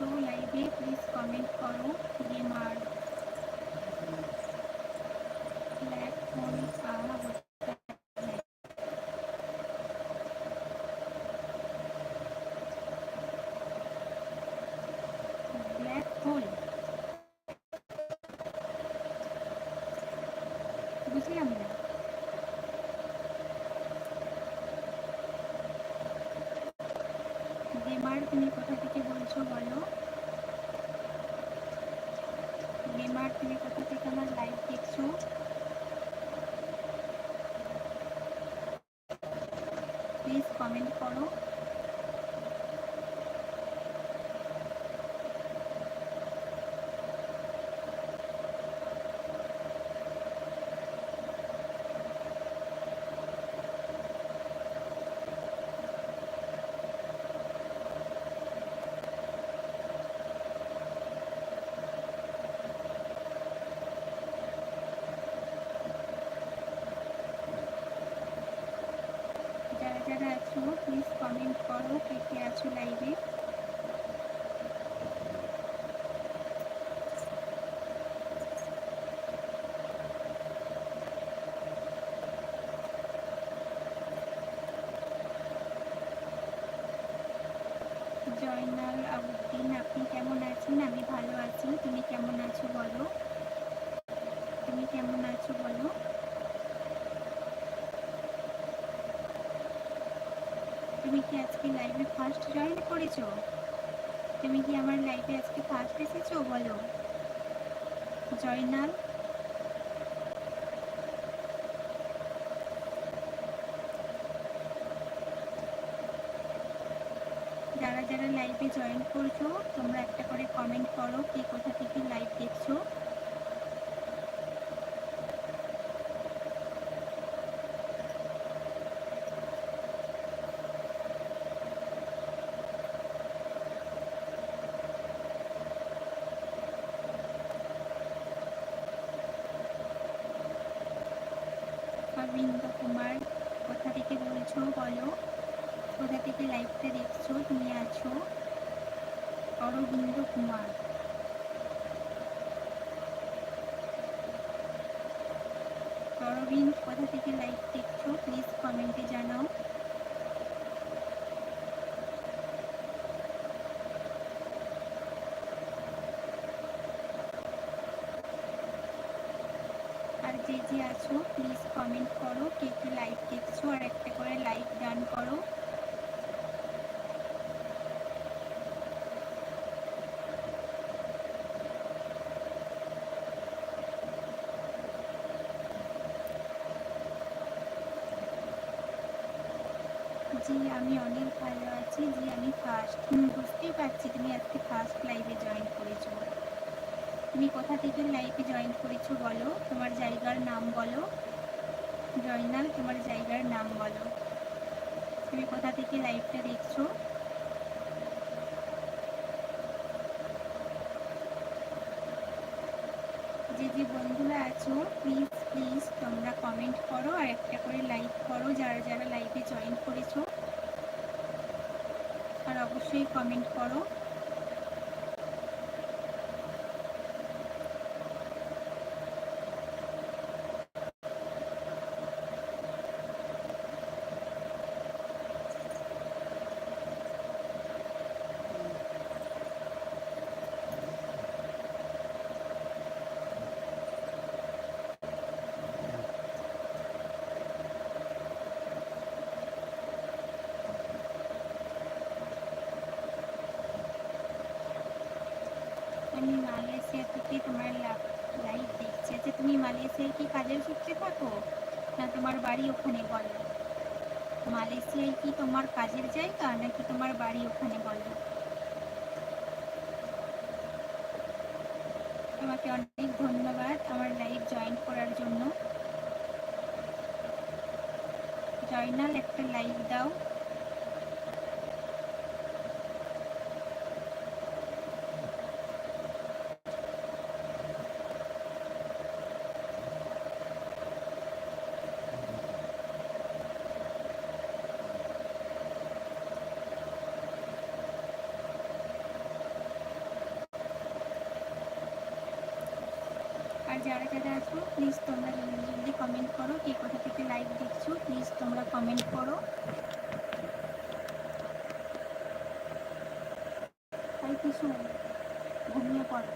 কে আছো লাইভে please comment করো গেমার ব্ল্যাক আছো লাইভে জয়নাল আবুদ্দিন, আপনি কেমন আছেন? আমি ভালো আছি। তুমি কেমন আছো বলো? তুমি কেমন আছো বলো? তুমি কি আজকে লাইভে ফার্স্ট জয়েন করেছ? তুমি কি আমার লাইভে আজকে ফার্স্ট এসেছ বলো? জয়নাল? যারা যারা লাইভে জয়েন করছ, তোমরা একটা করে কমেন্ট করো, কে কোথা থেকে লাইভ দেখছ অরবিন্দ কুমার কোথা থেকে বলছো বলো কোথা থেকে লাইভটা দেখছ তুমি আছো অরবিন্দ কুমার অরবিন্দ, কোথা থেকে লাইভ দেখছ? প্লিজ কমেন্টে জানাও। আর যে যে আছো প্লিজ কমেন্ট করো, কে কে লাইভ দেখছ, আর একটা করে লাইক ডান করো। জি আমি অনেক ভালো আছি জি আমি ফার্স্ট বুঝতেই পারছি তুমি আজকে ফার্স্ট লাইভে জয়েন করেছ। তুমি কোথা থেকে লাইভে জয়েন করেছ বলো? তোমার জায়গার নাম বলো। জয়নাল, তোমার জায়গার নাম বলো। তুমি কোথা থেকে লাইভটা দেখছ? যে যে বন্ধুরা আছো প্লিজ প্লিজ তোমরা কমেন্ট করো আর একটা করে লাইক করো। যারা যারা লাইভে জয়েন করেছ অবশ্যই কমেন্ট করো আমি মালয়েশিয়া থেকে তোমার লাইভ দেখছি করছে যে তুমি মালয়েশিয়ায় কি কাজের সূত্রে থাকো? না তোমার বাড়ি ওখানে বলো। মালয়েশিয়ায় কি তোমার কাজের জায়গা, নাকি তোমার বাড়ি ওখানে বলো? তোমাকে অনেক ধন্যবাদ আমার লাইভ জয়েন করার জন্য। জয়নাল, একটা লাইক দাও আর যারা যারা আছো প্লিজ তোমরা জলদি জলদি কমেন্ট করো কে কোথা থেকে লাইভ দেখছ প্লিজ তোমরা কমেন্ট করো। তাই কিছু ঘুমিয়ে পড়ো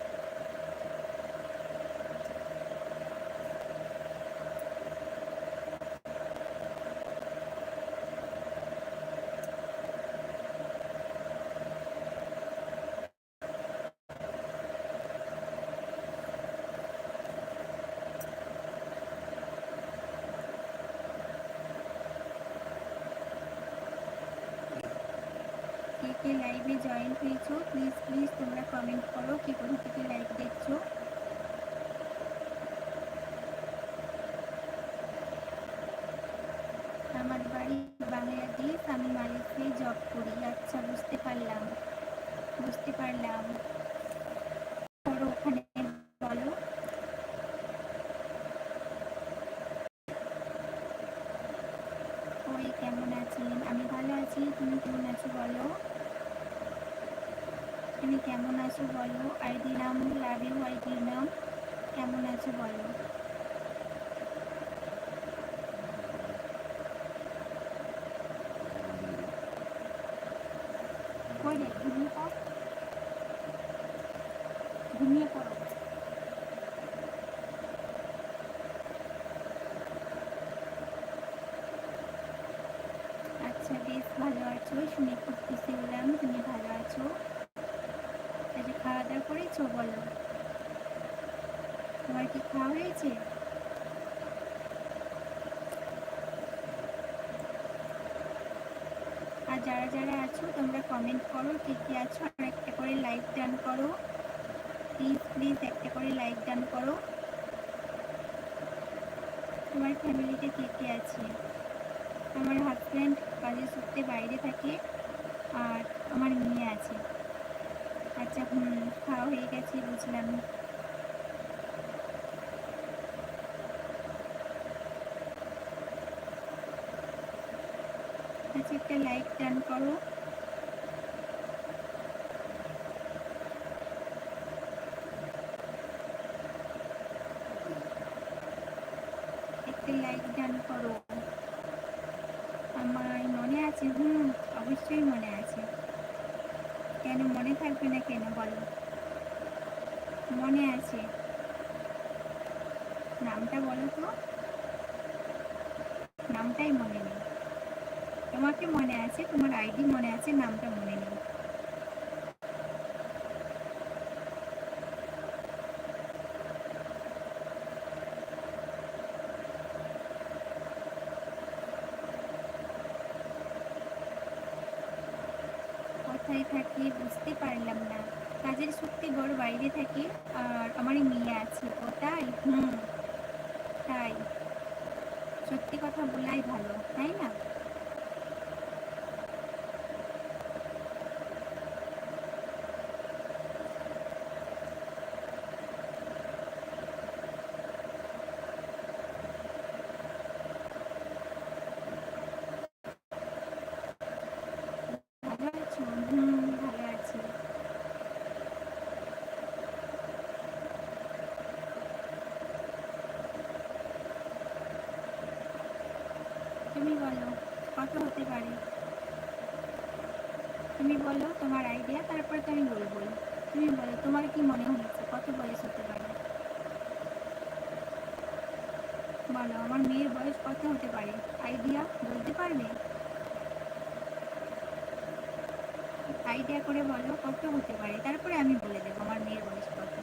কে কে লাইভে জয়েন হয়েছো প্লিজ প্লিজ তোমরা কমেন্ট করো কে কোথা থেকে লাইভ দেখছ। আমার বাড়ি বাংলাদেশ আমি মালয়েশিয়ায় জব করি। আচ্ছা বুঝতে পারলাম। বুঝতে পারলাম। ওখানে, বলো। ওই কেমন আছেন? আমি ভালো আছি, তুমি কেমন আছো বলো? তুমি কেমন আছো বলো? আইডি নাম লাভ আইডি নাম কেমন আছো বলো কই রে ঘুমিয়ে পড় ঘুমিয়ে পড়ো আচ্ছা বেশ ভালো আছো শুনে খুব খুশি হলাম তুমি ভালো আছো আচ্ছা খাওয়া দাওয়া করেছ বলো তোমার কি খাওয়া হয়েছে আর যারা যারা আছো, তোমরা কমেন্ট করো কে কে আছো, আর একটা করে লাইক ডান করো। প্লিজ প্লিজ একটা করে লাইক ডান করো। তোমার ফ্যামিলিতে কে কে আছে? আমার হাজব্যান্ড কাজের সূত্রে বাইরে থাকে, আর আমার মেয়ে আছে। আচ্ছা হুম, খাওয়া হয়ে গেছে, বুঝলাম। একটা লাইক ডান করো। একটা লাইক ডান করো। আমার মনে আছে? হুম, অবশ্যই মনে আছে। কেন মনে থাকবে না কেন বলো? মনে আছে। নামটা বলো তো। নামটাই মনে নেই। তোমাকে মনে আছে? তোমার আইডি মনে আছে? নামটা মনে নেই। কোথায় থাকি, বুঝতে পারলাম না। কাজের সূত্রে বড় বাইরে থাকে, আর আমার মেয়ে আছে। ও হুম। তাই। সত্যি কথা বলাই ভালো, তাই না ভালো আছো হুম ভালো আছি তুমি বলো কত হতে পারে। তুমি বলো তোমার আইডিয়া তারপর তো আমি বলব। তুমি বলো, তোমার কি মনে হয়েছে? কত বয়স হতে পারে? বলো, আমার মেয়ের বয়স কত হতে পারে? আইডিয়া বলতে পারবে? আইডিয়া করে বলো কত হতে পারে? তারপরে আমি বলে দেবো আমার মেয়ের বয়স কত।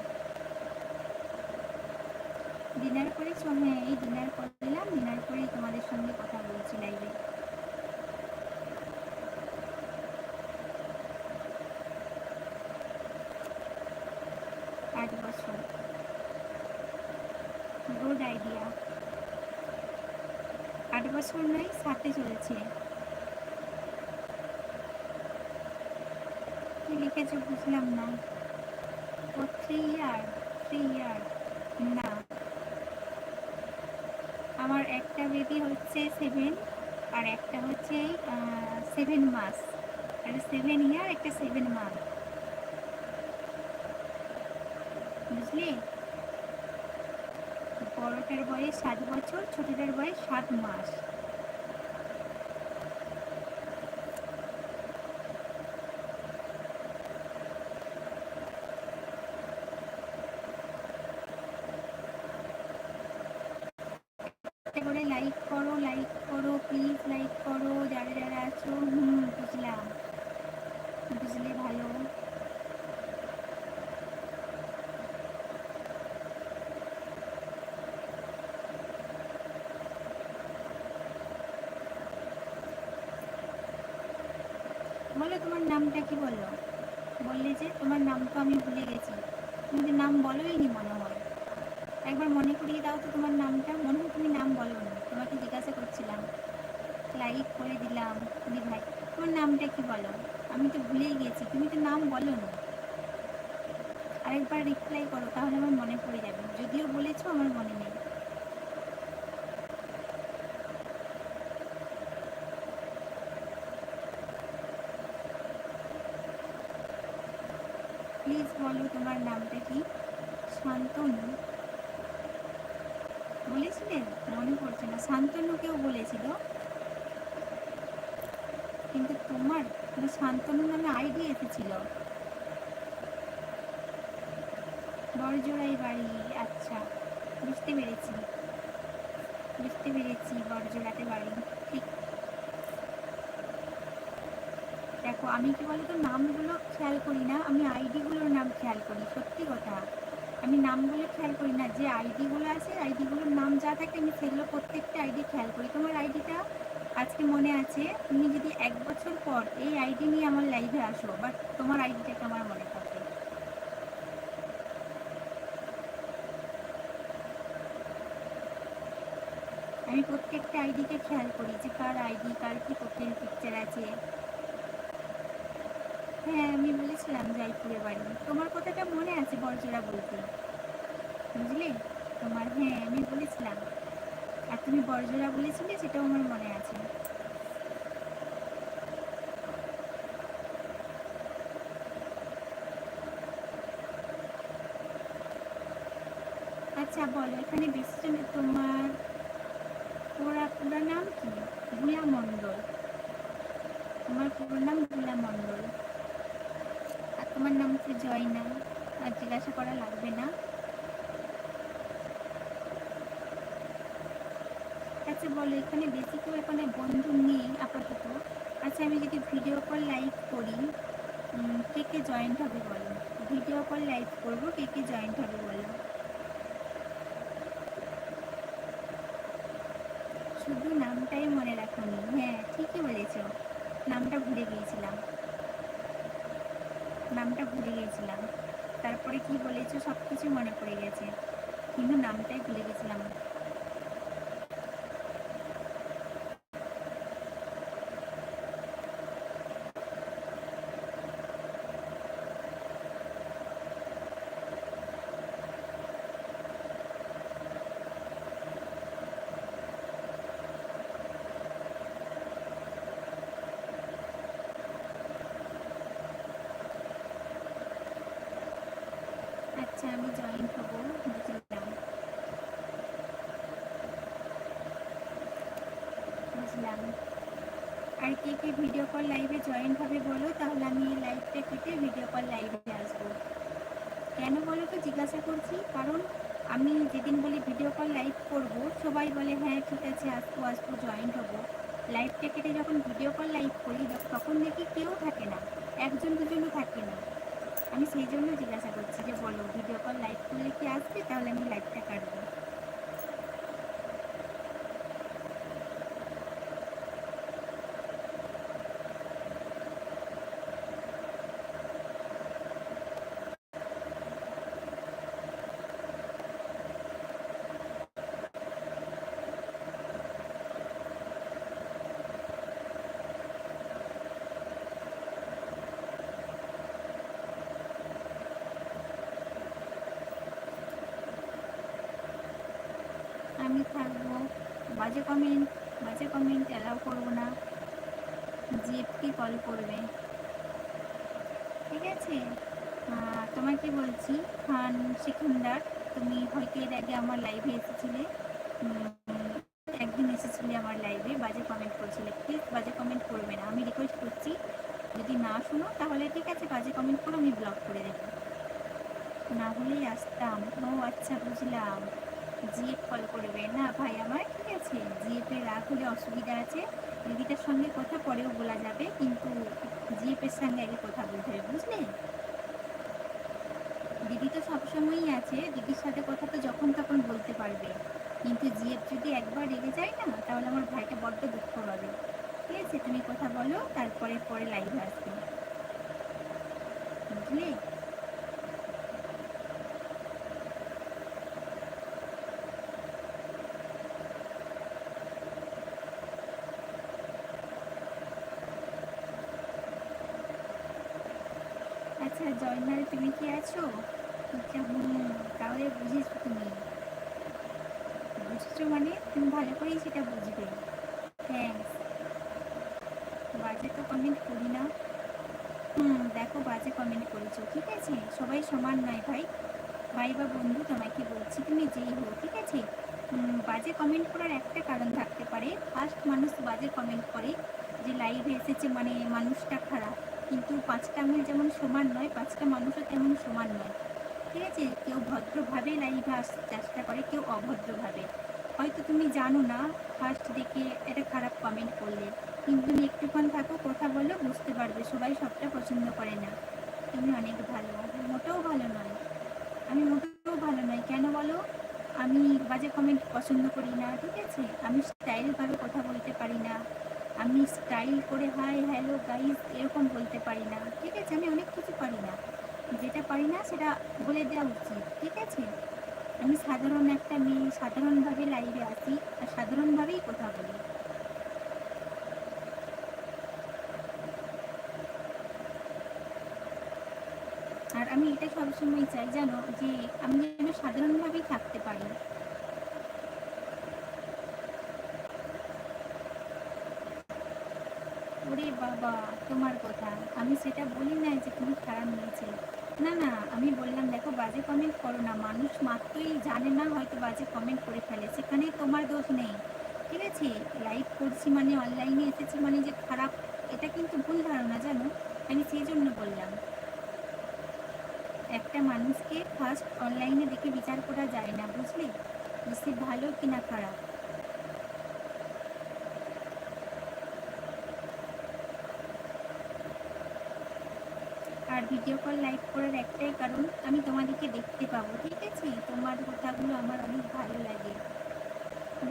ডিনার করেছ? হ্যাঁ এই ডিনার করলাম। ডিনার করেই তোমাদের সঙ্গে কথা বলছি লাইভে আট বছর। Good idea. আট বছর নয় সাথে চলেছে। কি লিখেছো বুঝলাম না। ও থ্রি ইয়ার থ্রি ইয়ার না। আমার একটা বেবি হচ্ছে সেভেন আর একটা হচ্ছে সেভেন মাস। একটা সেভেন ইয়ার একটা সেভেন মান্থ বুঝলি বয়স সাত বছর ছোটটার বয়স সাত মাস একটা করে লাইক করো লাইক করো প্লিজ লাইক করো যারা যারা আছো হুম বুঝলাম বুঝলে ভালো বলো তোমার নামটা কি বলো বললে যে তোমার নাম তো আমি ভুলে গেছি। তুমি তো নাম বলোই নি মনে হয়। একবার মনে করিয়ে দাও তো তোমার নামটা। মনে হয় তুমি নাম বলো না। তোমাকে জিজ্ঞাসা করছিলাম। লাইক করে দিলাম। দি ভাই, তোমার নামটা কি বলো? আমি তো ভুলেই গেছি। তুমি তো নাম বলো না। আরেকবার রিপ্লাই করো, তাহলে আমার মনে পড়ে যাবে। যদিও বলেছ, আমার মনে নেই। প্লিজ বলো তোমার নামটা কি? শান্তনু। বলেছিলেন মনে পড়ছে না। শান্তনু কেউ বলেছিল। কিন্তু তোমার শান্তনু নামে আইডি এসেছিল? বড়জোড়াই বাড়ি। আচ্ছা বুঝতে পেরেছি। বুঝতে পেরেছি, বড়জোড়াতে বাড়ি ঠিক দেখো, আমি কি বলতো, নামগুলো খেয়াল করি না, আমি আইডিগুলোর নাম খেয়াল করি, সত্যি কথা। আমি নামগুলো খেয়াল করি না, যে আইডিগুলো আছে, আইডিগুলোর নাম যা থাকে আমি সেগুলো প্রত্যেকটা আইডি খেয়াল করি। তোমার আইডিটা আজকে মনে আছে, তুমি যদি এক বছর পর এই আইডি নিয়ে আমার লাইভে আসো বাট তোমার আইডিটাকে আমার মনে থাকে। আমি প্রত্যেকটা আইডিকে খেয়াল করি, যে কার আইডি, কার কি প্রোফাইল পিকচার আছে। হ্যাঁ আমি বলেছিলাম জয়পুরে বাড়ি। তোমার কথাটা মনে আছে বরজোড়া বলতে? বুঝলে? তোমার হ্যাঁ আমি বলেছিলাম। আর তুমি বরজোড়া বলেছিলে সেটাও আমার মনে আছে। আচ্ছা বলো, এখানে বেশি জন তোমার পুরা পুরা নাম কি? ভুয়া মণ্ডল তোমার পুরো নাম ভুলা মণ্ডল আর তোমার নাম হচ্ছে জয়না। আর জিজ্ঞাসা করা লাগবে না। আচ্ছা বলো, এখানে বেশি কেউ এখানে বন্ধু নেই আপাতত। আচ্ছা আমি যদি ভিডিও কল লাইভ করি কে কে জয়েন্ট হবে বলো? ভিডিও কল লাইভ করব, কে কে জয়েন্ট হবে বলো? শুধু নামটাই মনে রাখুনি হ্যাঁ ঠিকই বলেছ। নামটা ভুলে গিয়েছিলাম। নামটা ভুলে গেছিলাম। তারপরে কি বলেছ সব কিছু মনে পড়ে গেছে। কিন্তু নামটাই ভুলে গেছিলাম আচ্ছা আমি জয়েন হব বুঝলাম বুঝলাম আর কে কে ভিডিও কল লাইভে জয়েন হবে বলো, তাহলে আমি এই লাইভটা কেটে ভিডিও কল লাইভে আসব। কেন বলো তো জিজ্ঞাসা করছি, কারণ আমি যেদিন বলি ভিডিও কল লাইভ করব, সবাই বলে হ্যাঁ ঠিক আছে, আসব আসব জয়েন হব। লাইভটা কেটে যখন ভিডিও কল লাইভ করি তখন দেখি কেউ থাকে না, একজন, দুজনও থাকে না। আমি সেই জন্য জিজ্ঞাসা করছি যে, বলো ভিডিও কল লাইভ করলে কি আসবে? তাহলে আমি লাইভটা কাটবো। আমি থাকব। বাজে কমেন্ট বাজে কমেন্ট অ্যালাউ করব না। জিএফকে কল করবে? ঠিক আছে? তোমাকে বলছি? খান সিকান্দার, তুমি হয়তো এর আগে আমার লাইভে এসেছিলে। একদিন এসেছিলে আমার লাইভে বাজে কমেন্ট করছিলে। প্লিজ বাজে কমেন্ট করবে না। আমি রিকোয়েস্ট করছি, যদি না শুনো, তাহলে ঠিক আছে, বাজে কমেন্ট করো আমি ব্লক করে দেবো। না হলেই আসতাম। ও আচ্ছা বুঝলাম। জিএফ কল করবে। না ভাই আমার, ঠিক আছে? জিএফ রাগ হলে অসুবিধা আছে। দিদিটার সঙ্গে কথা পরেও বলা যাবে, কিন্তু জিএফ এর সঙ্গে আগে কথা বলতে হবে, বুঝলে? দিদি তো সবসময়ই আছে, দিদির সাথে কথা তো যখন তখন বলতে পারবে। কিন্তু জিএফ যদি একবার রেগে যায় না, তাহলে আমার ভাইটা বড্ড দুঃখ পাবে। ঠিক আছে? তুমি কথা বলো, তারপরে পরে লাইভে আসবে। বুঝলে আচ্ছা জয়নাল, তুমি কি আছো? তাহলে বুঝেছ তুমি। বুঝছ মানে তুমি ভালো করেই সেটা বুঝবে। থ্যাংকস বাজে তো কমেন্ট করি না। হুম, দেখো বাজে কমেন্ট করেছ, ঠিক আছে? সবাই সমান নয় ভাই। ভাই বা বন্ধু, তোমাকে বলছি তুমি যেই হো ঠিক আছে? বাজে কমেন্ট করার একটা কারণ থাকতে পারে। ফার্স্ট মানুষ বাজে কমেন্ট করে যে লাইভে এসেছে মানে মানুষটা খারাপ। কিন্তু পাঁচটা আঙুল যেমন সমান নয়, পাঁচটা মানুষও তেমন সমান নয়। ঠিক আছে? কেউ ভদ্রভাবে লাইভে চেষ্টা করে, কেউ অভদ্রভাবে। হয়তো তুমি জানো না ফার্স্ট দেখে এটা খারাপ কমেন্ট করলে। কিন্তু তুমি একটুক্ষণ থাকো, কথা বলো, বুঝতে পারবে, সবাই সবটা পছন্দ করে না। তুমি অনেক ভালো। মোটেও ভালো নয়। আমি মোটেও ভালো নয়। কেন বলো? আমি বাজে কমেন্ট পছন্দ করি না, ঠিক আছে? আমি স্টাইলভাবে কথা বলতে পারি না। আমি স্টাইল করে হাই হ্যালো গাইজ এরকম বলতে পারি না। ঠিক আছে? আমি অনেক কিছু পারি না। যেটা পারি না, সেটা বলে দেওয়া উচিত। ঠিক আছে? আমি সাধারণ একটা মেয়ে, সাধারণভাবে লাইভে আসি আর সাধারণভাবেই কথা বলি। আর আমি এটা সবসময় চাই, জানো? যে আমি যেন সাধারণভাবেই থাকতে পারি। ওরে বাবা, তোমার কথা। আমি সেটা বলি নাই যে তুমি খারাপ নিয়েছে না না, আমি বললাম, দেখো, বাজে কমেন্ট করো না। মানুষ মাত্রই জানে না, হয়তো বাজে কমেন্ট করে ফেলে। সেখানে তোমার দোষ নেই। ঠিক আছে? লাইভ করছি মানে অনলাইনে এসেছি মানে যে খারাপ, এটা কিন্তু ভুল ধারণা, জানো? আমি সেই জন্য বললাম। একটা মানুষকে ফার্স্ট অনলাইনে দেখে বিচার করা যায় না, বুঝলি? সে ভালো কি না খারাপ। আর ভিডিও কল লাইভ করার একটাই কারণ আমি তোমাদেরকে দেখতে পাবো, ঠিক আছে? তোমার কথাগুলো আমার অনেক ভালো লাগে।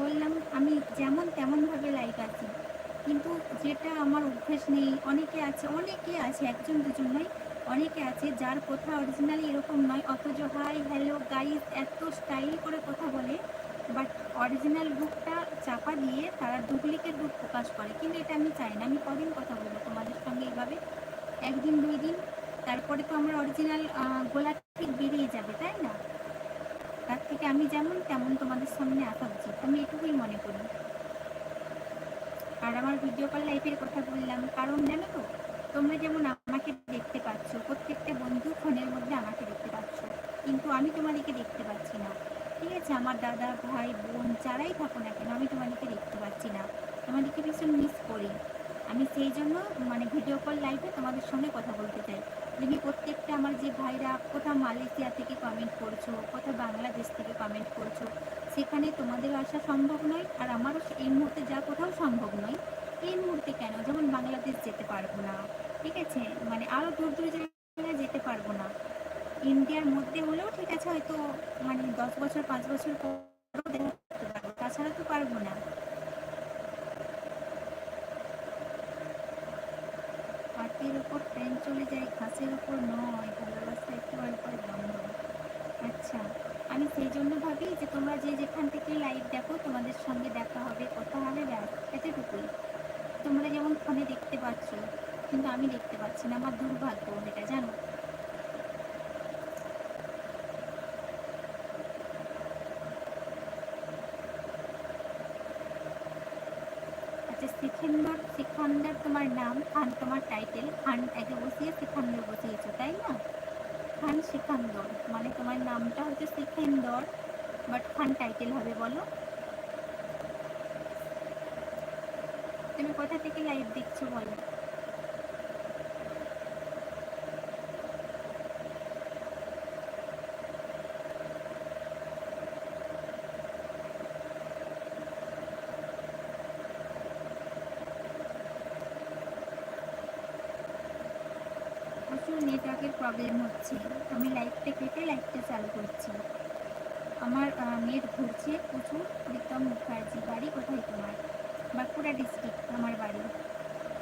বললাম, আমি যেমন তেমনভাবে লাইভ আছি। কিন্তু যেটা আমার অভ্যেস নেই, অনেকে আছে অনেকে আছে, একজন দুজন নয়, অনেকে আছে যার কথা অরিজিনালি এরকম নয়, অথচ হাই হ্যালো গাইস এত স্টাইল করে কথা বলে বাট অরিজিনাল রূপটা চাপা দিয়ে তারা ডুপ্লিকেট রূপ প্রকাশ করে। কিন্তু এটা আমি চাই না, আমি কদিন কথা বলব তোমাদের সঙ্গে এইভাবে? একদিন, দুই দিন তারপরে তো আমার অরিজিনাল গোলা ঠিক বেরিয়ে যাবে, তাই না? তার থেকে আমি যেমন তেমন তোমাদের সামনে আসা উচিত আমি এটুকুই মনে করি। আর আমার ভিডিও কল লাইফের কথা বললাম, কারণ জানো তো, তোমরা যেমন আমাকে দেখতে পাচ্ছ, প্রত্যেকটা বন্ধু ফোনের মধ্যে আমাকে দেখতে পাচ্ছ, কিন্তু আমি তোমাদেরকে দেখতে পাচ্ছি না। ঠিক আছে, আমার দাদা, ভাই, বোন যারাই থাকো না কেন, আমি তোমাদেরকে দেখতে পাচ্ছি না। তোমাদেরকে ভীষণ মিস করি। আমি সেই জন্য মানে ভিডিও কল লাইভে তোমাদের সঙ্গে কথা বলতে চাই। তুমি প্রত্যেকটা আমার যে ভাইরা কোথাও মালয়েশিয়া থেকে কমেন্ট করছ কোথাও বাংলাদেশ থেকে কমেন্ট করছ, সেখানে তোমাদের আসা সম্ভব নয় আর আমারও এই মুহূর্তে যা কোথাও সম্ভব নয়। এই মুহূর্তে কেন? যেমন বাংলাদেশ যেতে পারব না, ঠিক আছে? মানে আরও দূর দূর জায়গায় যেতে পারব না। ইন্ডিয়ার মধ্যে হলেও ঠিক আছে, হয়তো মানে দশ বছর, পাঁচ বছর পারব তাছাড়া তো পারব না। পাটির উপর ট্রেন চলে যায় ঘাসের উপর নয়, ভালো রাস্তা একটু পরে বন্ধ। আচ্ছা আমি সেই জন্য ভাবি যে তোমরা যে যেখান থেকে লাইভ দেখো, তোমাদের সঙ্গে দেখা হবে, কথা হবে, ব্যাস, এতটুকুই। তোমরা যেমন ফোনে দেখতে পাচ্ছ, কিন্তু আমি দেখতে পাচ্ছি না, আমার দুর্ভাগ্য, এটা জানো? সিকান্দার তোমার নাম খান তোমার টাইটেল খান একে বসিয়ে শিখন্দর বসিয়েছো, তাই না? খান শিখান্দর মানে তোমার নামটা হচ্ছে শিখেন্দর বাট খান টাইটেল হবে, বলো। তুমি কোথা থেকে লাইভ দেখছ, বলো প্রচুর নেটওয়ার্কের প্রবলেম হচ্ছে। আমি লাইভটা কেটে লাইভটা চালু করছি। আমার নেট ঘুরছে প্রচুর। প্রীতম মুখার্জি, বাড়ি কোথায় তোমার? বাঁকুড়া ডিস্ট্রিক্ট আমার বাড়ি।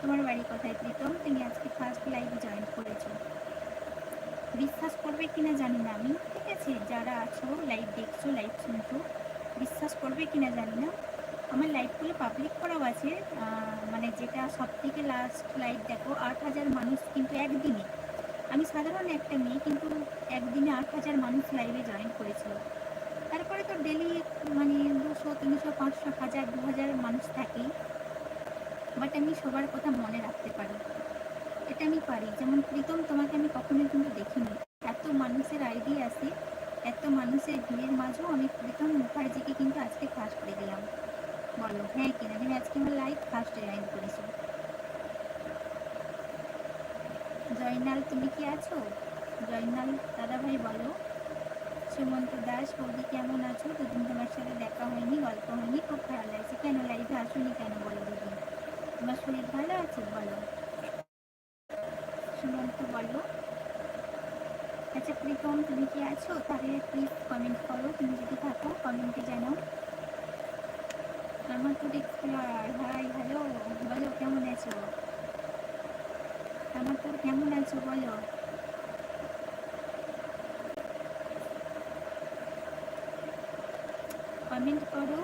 তোমার বাড়ি কোথায় প্রীতম? তুমি আজকে ফার্স্ট লাইভ জয়েন করেছ। বিশ্বাস করবে কিনা জানি না আমি। ঠিক আছে, যারা আছো লাইভ দেখছ লাইভ শুনছো, বিশ্বাস করবে কিনা জানি না। আমার লাইভগুলো পাবলিক করাও আছে। মানে যেটা সব থেকে লাস্ট লাইভ দেখো, আট হাজার মানুষ কিন্তু একদিনে আমি সাধারণ একটা মেয়ে, কিন্তু একদিনে আট হাজার মানুষ লাইভে জয়েন করেছিল। তারপরে তো ডেলি মানে দুশো, তিনশো, পাঁচশো, হাজার, দু হাজার মানুষ থাকেই বাট আমি সবার কথা মনে রাখতে পারি। এটা আমি পারি। যেমন প্রীতম, তোমাকে আমি কখনো কিন্তু দেখিনি। এত মানুষের আইডি আছে, এত মানুষের ভিড়ের মাঝেও আমি প্রীতম মুখার্জিকে কিন্তু আজকে ফার্স্ট করে দিলাম বলো হ্যাঁ কিনা? তুমি আজকে আমার লাইভ ফার্স্ট জয়েন করেছ। জয়নাল, তুমি কি আছো? জয়নাল দাদা ভাই বলো। সুমন্ত দাস, বৌদি কেমন আছো? দুদিন তোমার সাথে দেখা হয়নি, গল্প হয়নি, খুব খারাপ লাগছে। কেন লাইভে আসুনি কেন বলো দিদি তোমার শরীর ভালো আছে? বলো। সুমন্ত, বলো। আচ্ছা প্রীতম, তুমি কি আছো? তাহলে প্লিজ কমেন্ট করো। তুমি যদি থাকো কমেন্টে জানাও। আমার তো এক্সপ্লোরার হাই হ্যালো বলো, কেমন আছো? আমার তোর কেমন আছো বলো? কমেন্ট করো,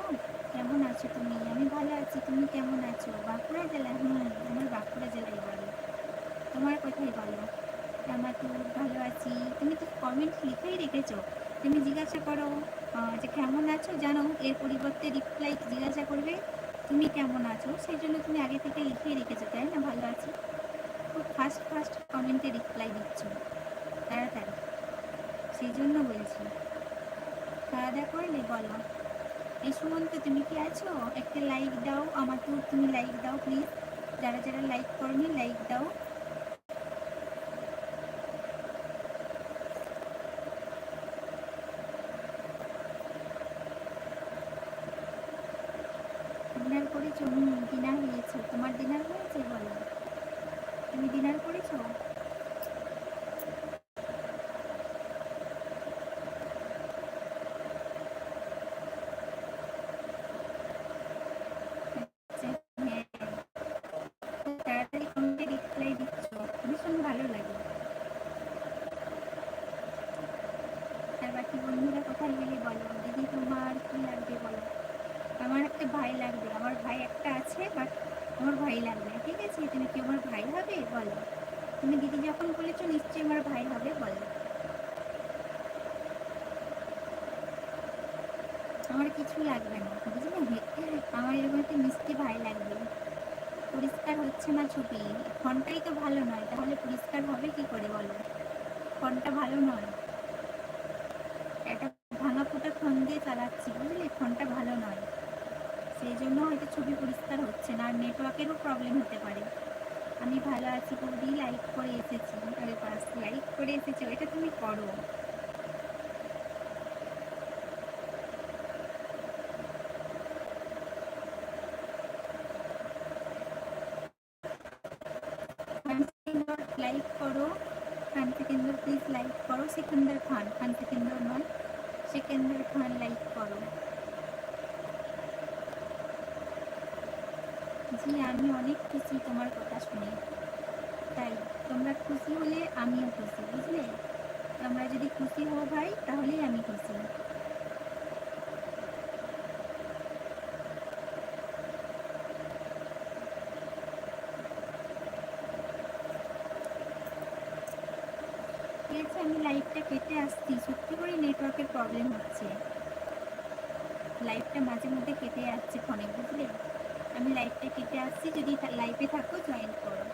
কেমন আছো তুমি? আমি ভালো আছি, তুমি কেমন আছো? বাঁকুড়া জেলা, হুম, আমার বাঁকুড়া জেলায় বাড়ি তোমার কোথায় বলো। আমার ভালো আছি। তুমি তো কমেন্ট লিখেই রেখেছো। তুমি জিজ্ঞাসা করো যে কেমন আছো জানো? এর পরিবর্তে রিপ্লাই জিজ্ঞাসা করবে, তুমি কেমন আছো? সেই জন্য তুমি আগে থেকে লিখেই রেখেছো, তাই না? ভালো আছি? খুব ফার্স্ট ফার্স্ট কমেন্টে রিপ্লাই দিচ্ছ তাড়াতাড়ি। সেই জন্য বলছি খাওয়া দাওয়া করলে বলো। এই সুমন্ত, তুমি কি আছো? একটা লাইক দাও আমার তো, তুমি লাইক দাও প্লিজ যারা যারা লাইক করনি লাইক দাও। ডিনার করেছ হুম ডিনার হয়েছে তোমার ডিনার হয়েছে বলো তুমি ডিনার করেছ আচ্ছা, হ্যাঁ। তাড়াতাড়ি কমেন্টে রিপ্লাই দিচ্ছ ভীষণ ভালো লাগে আর বাকি বন্ধুরা কোথায় গেলে বলো দিদি তোমার কি লাগবে বলো? আমার একটা ভাই লাগবে। আমার ভাই একটা আছে বাট আমার ভাই লাগবে ঠিক আছে? তুমি কি আমার ভাই হবে? বলো। তুমি দিদি যখন বলেছ নিশ্চয়ই আমার ভাই হবে, বলো। আমার কিছু লাগবে না, বুঝলে? আমার এরকম একটা মিষ্টি ভাই লাগবে। পরিষ্কার হচ্ছে না ছবি। ফোনটাই তো ভালো নয়, তাহলে পরিষ্কার হবে কি করে বলো? ফোনটা ভালো নয়। একটা ভাঙা ফুটা ফোন দিয়ে চালাচ্ছি, বুঝলি? ফোনটা ভালো নয়। সেই জন্য হয়তো ছবি পরিষ্কার হচ্ছে না, আর নেটওয়ার্কেরও প্রবলেম হতে পারে। আমি ভালো আছি বৌদি লাইক করে এসেছি। আরে পাস লাইক করে এসেছ এটা তুমি করো। লাইক করো। খান প্লিজ লাইক করো। সেকেন্দার খান খান সেকেন্দার নয় সেকেন্দার খান লাইক করো। জি আমি অনেক খুশি তোমার কথা শুনে। তাই তোমরা খুশি হলে আমিও খুশি, বুঝলে? তোমরা যদি খুশি হও ভাই, তাহলেই আমি খুশি। ঠিক আছে, আমি লাইভটা কেটে আসছি। সত্যি করে নেটওয়ার্কের প্রবলেম হচ্ছে। লাইভটা মাঝে মধ্যে কেটে যাচ্ছে ফোনে বুঝলে? আমি লাইভটা কেটে আসছি যদি লাইভে থাকো জয়েন করো।